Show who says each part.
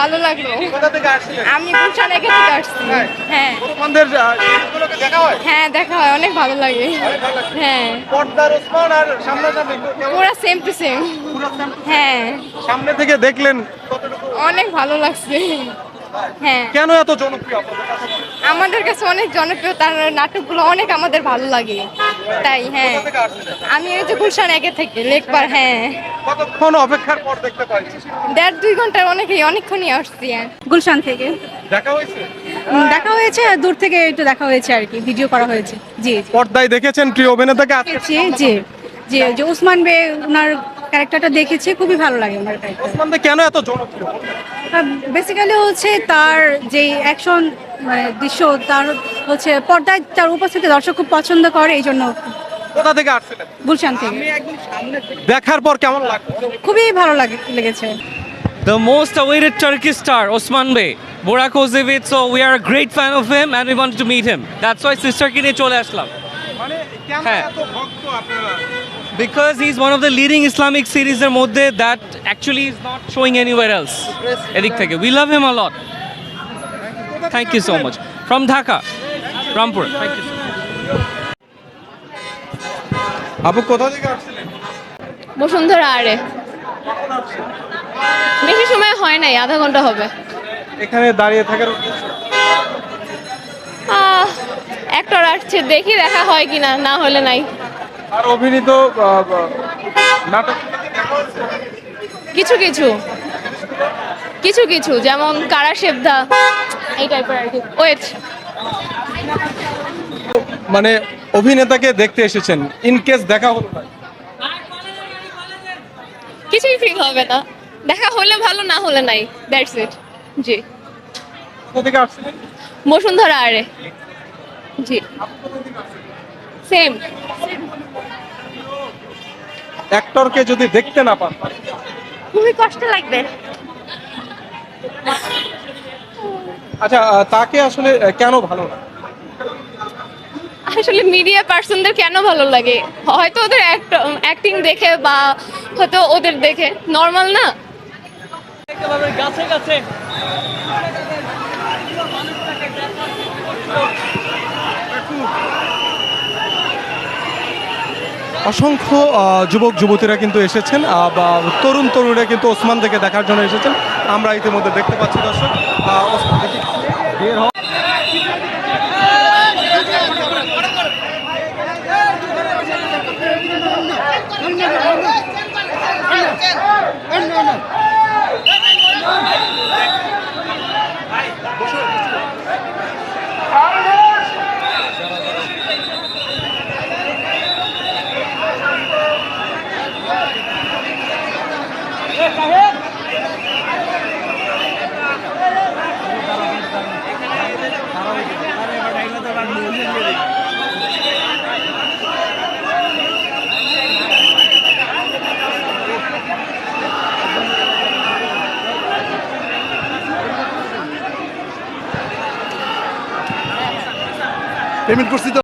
Speaker 1: ভালো লাগল। আমি গুলশান একে থেকে আসছি। হ্যাঁ।
Speaker 2: হয়।
Speaker 1: হ্যাঁ? দেখা হয় অনেক ভালো লাগে। হ্যাঁ।
Speaker 2: পর্দার কেমন?
Speaker 1: সেম টু সেম হ্যাঁ।
Speaker 2: সামনে থেকে দেখলেন
Speaker 1: অনেক ভালো লাগছে। হ্যাঁ।
Speaker 2: কেন এত জনপ্রিয়
Speaker 1: আমাদের কাছে অনেক জনপ্রিয় তার নাটকগুলো অনেক আমাদের ভালো লাগে। তাই হ্যাঁ। আমি ওই যে গুলশান একে থেকে লেখবার হ্যাঁ।
Speaker 2: কতক্ষণ অপেক্ষার পর দেখতে পাইছি?
Speaker 1: দেড় দুই ঘণ্টার অনেকই অনেকক্ষণই আসছি হ্যাঁ
Speaker 3: গুলশান থেকে।
Speaker 2: দেখা হয়েছে?
Speaker 3: দেখা হয়েছে দূর থেকে একটু দেখা হয়েছে আর কি ভিডিও করা হয়েছে। জি
Speaker 2: পর্দায় দেখেছেন প্রিয় অভিনেতাকে?
Speaker 3: দেখেছি জি জি যে ওসমান বে ওনার ক্যারেক্টারটা দেখেছি খুবই ভালো লাগে ওনার ক্যারেক্টার
Speaker 2: ওসমানদের কেন এত জনপ্রিয়?
Speaker 3: বেসিক্যালি হচ্ছে তার যে অ্যাকশন মানে দৃশ্য তার হচ্ছে পর্দায় তার উপস্থিতি দর্শক খুব পছন্দ করে এই জন্য
Speaker 2: কোথা থেকে আসছিলেন?
Speaker 3: গুলশান থেকে।
Speaker 2: দেখার পর কেমন লাগল?
Speaker 3: খুবই ভালো লাগে লেগেছে।
Speaker 4: The most awaited Turkish star, Osman Bey. Burak Ozevit, so we are a great fan of him and we wanted to meet him. That's why sister কে নিয়ে চলে আসলাম।
Speaker 2: মানে কেন
Speaker 4: হ্যাঁ।
Speaker 2: এত ভক্ত আপনারা?
Speaker 4: Because he's one of the leading Islamic series এর মধ্যে that actually is not showing anywhere else. এদিক থেকে. We love him a lot. Thank you so much. From Dhaka, Rampur. Thank you so much.
Speaker 2: আপু কোথা থেকে আসছিলেন
Speaker 5: বসুন্ধরা আরে বেশি সময় হয় নাই আধা ঘণ্টা হবে
Speaker 2: এখানে দাঁড়িয়ে থাকার
Speaker 5: অ্যাক্টর আসছে দেখি দেখা হয় কিনা না হলে নাই
Speaker 2: আর অভিনীত নাটক?
Speaker 5: কিছু কিছু। কিছু কিছু যেমন কারা সেবদা এই টাইপের আর কি। ওয়েট
Speaker 2: মানে অভিনেতাকে দেখতে এসেছেন ইন কেস দেখা হলো
Speaker 5: কিছুই ফিল হবে না। দেখা হলে ভালো না হলে নাই। দ্যাটস ইট জি।
Speaker 2: কোথা থেকে আসছিলেন
Speaker 5: বসুন্ধরা আরে। জি। সেম
Speaker 2: অ্যাক্টরকে যদি দেখতে না পান
Speaker 5: খুবই কষ্ট লাগবে।
Speaker 2: আচ্ছা তাকে আসলে কেন ভালো
Speaker 5: আসলে মিডিয়া পার্সনদের কেন ভালো লাগে? হয়তো ওদের অ্যাক্টিং দেখে বা হয়তো ওদের দেখে। নর্মাল না?
Speaker 2: অসংখ্য যুবক, যুবতীরা কিন্তু এসেছেন বা তরুণ তরুণীরা কিন্তু ওসমান থেকে দেখার জন্য এসেছেন। আমরা ইতিমধ্যে দেখতে পাচ্ছি দর্শক পেমেন্ট করছি তো?